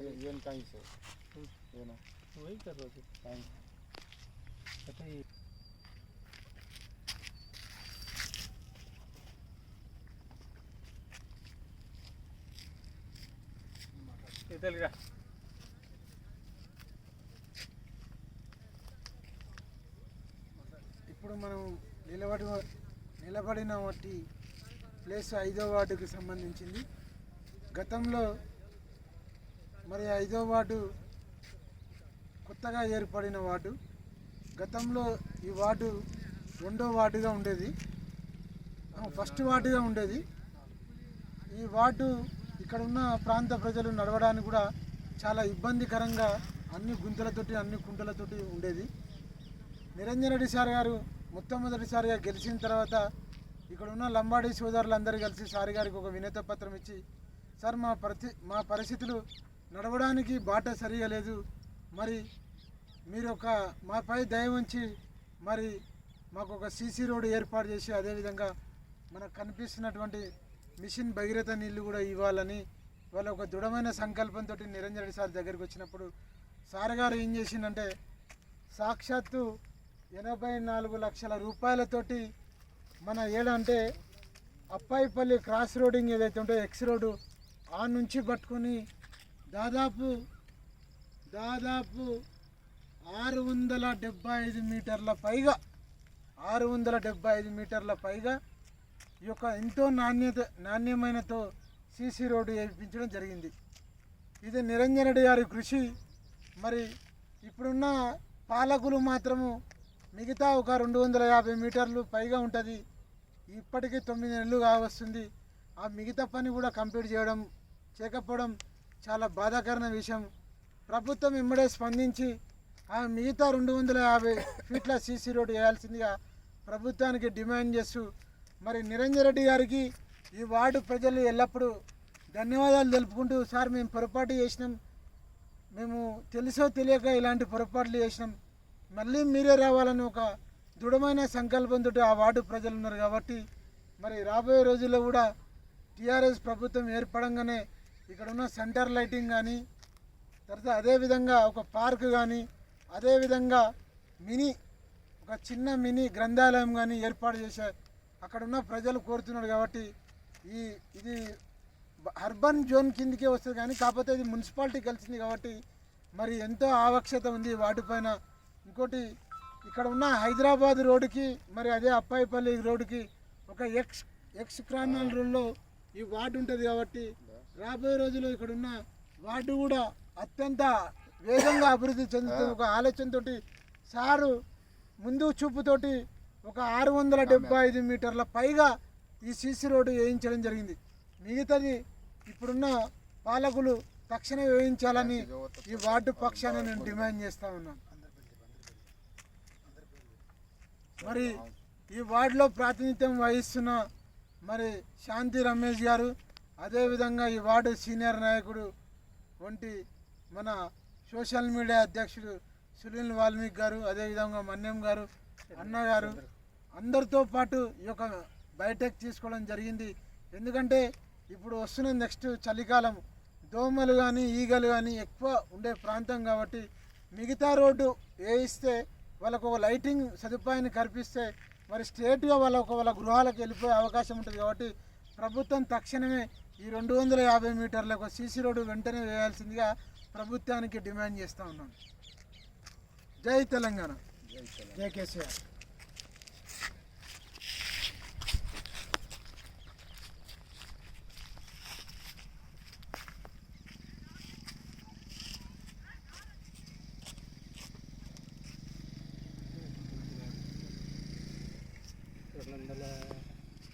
ये ये कहीं से ये ना वही कर रहे थे कहीं पता ही इधर रा ఇప్పుడు మనం నిలబడి నిలబడిన వాటి ప్లేస్ ఐదో వార్డుకి సంబంధించింది. గతంలో మరి ఐదో వార్డు కొత్తగా ఏర్పడిన వార్డు. గతంలో ఈ వార్డు రెండో వార్డుగా ఉండేది. ఫస్ట్ వార్డుగా ఉండేది. ఈ వార్డు ఇక్కడ ఉన్న ప్రాంత ప్రజలు నడవడానికి కూడా చాలా ఇబ్బందికరంగా అన్ని గుంతలతోటి అన్ని కుంటలతోటి ఉండేది. నిరంజన్ రెడ్డి సార్ గారు మొట్టమొదటిసారిగా గెలిచిన తర్వాత ఇక్కడ ఉన్న లంబాడీ సోదరులందరూ కలిసి సారి గారికి ఒక వినత పత్రం ఇచ్చి సార్ మా పరిస్థి మా పరిస్థితులు నడవడానికి బాట సరిగా లేదు. మరి మీరు ఒక మాపై దయ ఉంచి మరి మాకు ఒక సీసీ రోడ్డు ఏర్పాటు చేసి అదేవిధంగా మనకు కనిపిస్తున్నటువంటి మిషన్ భగీరథ నీళ్ళు కూడా ఇవ్వాలని వాళ్ళ ఒక దృఢమైన సంకల్పంతో నిరంజన్ రెడ్డి సార్ దగ్గరికి వచ్చినప్పుడు సార్ గారు ఏం చేసిందంటే సాక్షాత్తు ఎనభై నాలుగు లక్షల రూపాయలతోటి మన ఏడంటే అప్పాయిపల్లి క్రాస్ రోడింగ్ ఏదైతే ఉంటే ఎక్స్ రోడ్డు ఆ నుంచి పట్టుకొని దాదాపు దాదాపు ఆరు వందల డెబ్బై ఐదు మీటర్ల పైగా ఆరు వందల డెబ్బై ఐదు మీటర్ల పైగా ఈ యొక్క ఎంతో నాణ్యత నాణ్యమైనతో సీసీ రోడ్డు వేయించడం జరిగింది. ఇది నిరంజన్ రెడ్డి గారి కృషి. మరి ఇప్పుడున్న పాలకులు మాత్రము మిగతా ఒక రెండు వందల యాభై మీటర్లు పైగా ఉంటుంది. ఇప్పటికీ తొమ్మిది నెలలు కావస్తుంది. ఆ మిగతా పని కూడా కంప్లీట్ చేయడం చేయకపోవడం చాలా బాధాకరమైన విషయం. ప్రభుత్వం ఇమ్మడే స్పందించి ఆ మిగతా రెండు వందల యాభై ఫీట్ల సీసీ రోడ్డు వేయాల్సిందిగా ప్రభుత్వానికి డిమాండ్ చేస్తూ మరి నిరంజన్ రెడ్డి గారికి ఈ వార్డు ప్రజలు ఎల్లప్పుడూ ధన్యవాదాలు తెలుపుకుంటూ సార్ మేము పొరపాటు చేసినాం. మేము తెలుసో తెలియక ఇలాంటి పొరపాట్లు చేసినాం. మళ్ళీ మీరే రావాలని ఒక దృఢమైన సంకల్పంతో ఆ వార్డు ప్రజలు ఉన్నారు కాబట్టి మరి రాబోయే రోజుల్లో కూడా టీఆర్ఎస్ ప్రభుత్వం ఏర్పడంగానే ఇక్కడ ఉన్న సెంటర్ లైటింగ్ కానీ తర్వాత అదేవిధంగా ఒక పార్క్ కానీ అదేవిధంగా మినీ ఒక చిన్న మినీ గ్రంథాలయం కానీ ఏర్పాటు చేసే అక్కడ ఉన్న ప్రజలు కోరుతున్నారు కాబట్టి ఈ ఇది అర్బన్ జోన్ కిందకే వస్తుంది కానీ కాకపోతే ఇది మున్సిపాలిటీ కలిసింది కాబట్టి మరి ఎంతో ఆవక్షత ఉంది వాటిపైన ఇంకోటి ఇక్కడ ఉన్న హైదరాబాద్ రోడ్డుకి మరి అదే అప్పాయిపల్లి రోడ్డుకి ఒక ఎక్స్ ఎక్స్ క్రానల్ రోడ్లో ఈ వార్డు ఉంటుంది కాబట్టి రాబోయే రోజుల్లో ఇక్కడ ఉన్న వార్డు కూడా అత్యంత వేగంగా అభివృద్ధి చెందుతుంది. ఒక ఆలోచనతోటి సారు ముందు చూపుతోటి ఒక ఆరు వందల డెబ్బై ఐదు మీటర్ల పైగా ఈ సీసీ రోడ్డు వేయించడం జరిగింది. మిగతాది ఇప్పుడున్న పాలకులు తక్షణం వేయించాలని ఈ వార్డు పక్షాన నేను డిమాండ్ చేస్తా ఉన్నాను. మరి ఈ వార్డులో ప్రాతినిధ్యం వహిస్తున్న మరి శాంతి రమేష్ గారు అదేవిధంగా ఈ వార్డు సీనియర్ నాయకుడు వంటి మన సోషల్ మీడియా అధ్యక్షుడు సునీల్ వాల్మీకి గారు అదేవిధంగా మన్యం గారు అన్న గారు అందరితో పాటు ఈ యొక్క బయటకు తీసుకోవడం జరిగింది. ఎందుకంటే ఇప్పుడు వస్తున్న నెక్స్ట్ చలికాలం దోమలు కానీ ఈగలు కానీ ఎక్కువ ఉండే ప్రాంతం కాబట్టి మిగతా రోడ్డు వేయిస్తే వాళ్ళకు ఒక లైటింగ్ సదుపాయాన్ని కల్పిస్తే మరి స్ట్రేట్గా వాళ్ళకు వాళ్ళ గృహాలకు వెళ్ళిపోయే అవకాశం ఉంటుంది కాబట్టి ప్రభుత్వం తక్షణమే ఈ రెండు వందల యాభై మీటర్లకు సీసీ రోడ్డు వెంటనే వేయాల్సిందిగా ప్రభుత్వానికి డిమాండ్ చేస్తూ ఉన్నాను జై తెలంగాణ. జై కేసీఆర్. రెండు వందల